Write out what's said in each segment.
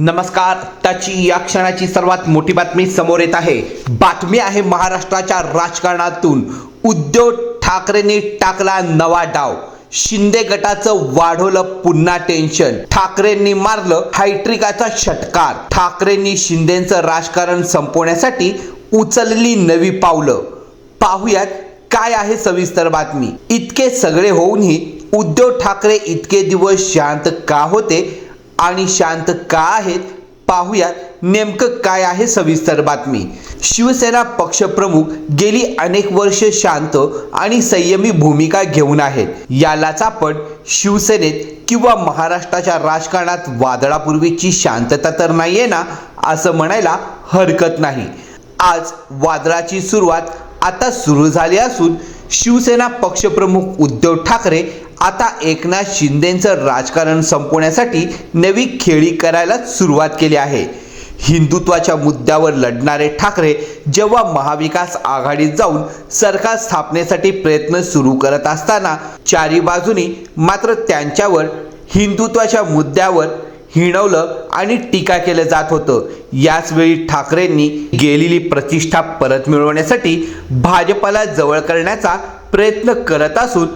नमस्कार त्याची या क्षणाची सर्वात मोठी बातमी समोर येत आहे. बातमी आहे महाराष्ट्राच्या राजकारणातून. उद्धव ठाकरेंनी टाकला नवा डाव. शिंदे गटाचं वाढवलं पुन्हा टेन्शन ठाकरेंनी मारलं हायट्रिकाचा षटकार. ठाकरेंनी शिंदेचं राजकारण संपवण्यासाठी उचलली नवी पावलं. पाहुयात काय आहे सविस्तर बातमी. इतके सगळे होऊनही उद्धव ठाकरे इतके दिवस शांत का होते? आणि शांत का आहेत पाहुयात नेमकं काय आहे सविस्तर बातमी. शिवसेना पक्षप्रमुख गेली अनेक वर्ष शांत आणि संयमी भूमिका घेऊन आहेत. यालाच आपण शिवसेनेत किंवा महाराष्ट्राच्या राजकारणात वादळापूर्वीची शांतता तर नाहीये ना असं म्हणायला हरकत नाही. आज वादळाची सुरुवात आता सुरू झाली असून शिवसेना पक्षप्रमुख उद्धव ठाकरे आता एकनाथ शिंदेचं राजकारण संपवण्यासाठी नवी खेळी करायला सुरुवात केली आहे. हिंदुत्वाच्या मुद्द्यावर लढणारे ठाकरे जेव्हा महाविकास आघाडीत जाऊन सरकार स्थापनेसाठी प्रयत्न सुरू करत असताना चारी बाजूनी मात्र त्यांच्यावर हिंदुत्वाच्या मुद्द्यावर हिणवलं आणि टीका केलं जात होतं. याचवेळी ठाकरेंनी गेलेली प्रतिष्ठा परत मिळवण्यासाठी भाजपाला जवळ करण्याचा प्रयत्न करत असून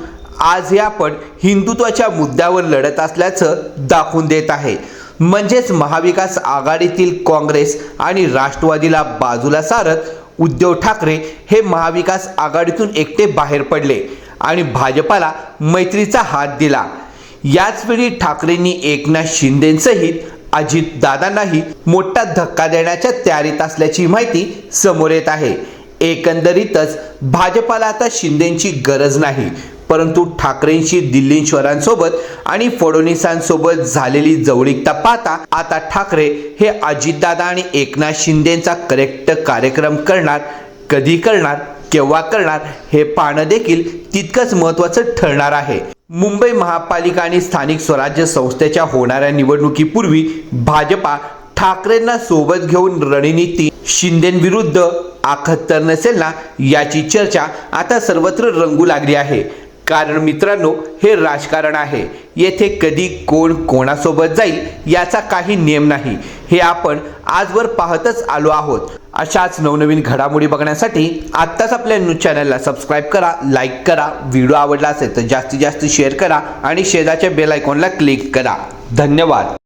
आज हे आपण हिंदुत्वाच्या मुद्द्यावर लढत असल्याचं दाखवून देत आहे. म्हणजेच महाविकास आघाडीतील काँग्रेस आणि राष्ट्रवादीला बाजूला सारत उद्धव ठाकरे हे महाविकास आघाडीतून एकटे बाहेर पडले आणि भाजपाला मैत्रीचा हात दिला. याच वेळी ठाकरेंनी एकनाथ शिंदेसहित अजितदादांनाही मोठा धक्का देण्याच्या तयारीत असल्याची माहिती समोर येत आहे. एकंदरीतच भाजपाला आता शिंदेची गरज नाही. परंतु ठाकरेंशी दिल्लीश्वरांसोबत आणि फडणवीसांसोबत झालेली जवळीकता पाहता आता ठाकरे हे अजितदादा आणि एकनाथ शिंदेचा करेक्ट कार्यक्रम करणार कधी करणार केव्हा करणार हे पाहणं देखील तितकंच महत्त्वाचं ठरणार आहे. मुंबई महापालिका आणि स्थानिक स्वराज्य संस्थेच्या होणाऱ्या निवडणुकीपूर्वी भाजपा ठाकरेंना सोबत घेऊन रणनीती शिंदेविरुद्ध आखत तर नसेल ना याची चर्चा आता सर्वत्र रंगू लागली आहे. कारण मित्रांनो हे राजकारण आहे. येथे कधी कोण कोणासोबत जाईल याचा काही नियम नाही. हे आपण आजवर पाहतच आलो आहोत. अशाच नवनवीन घडामोडी बघण्यासाठी आत्ताच आपल्या न्यूज चॅनलला सबस्क्राईब करा लाईक करा व्हिडिओ आवडला असेल तर जास्तीत जास्त शेअर करा आणि शेजारच्या बेल आयकॉनला क्लिक करा. धन्यवाद.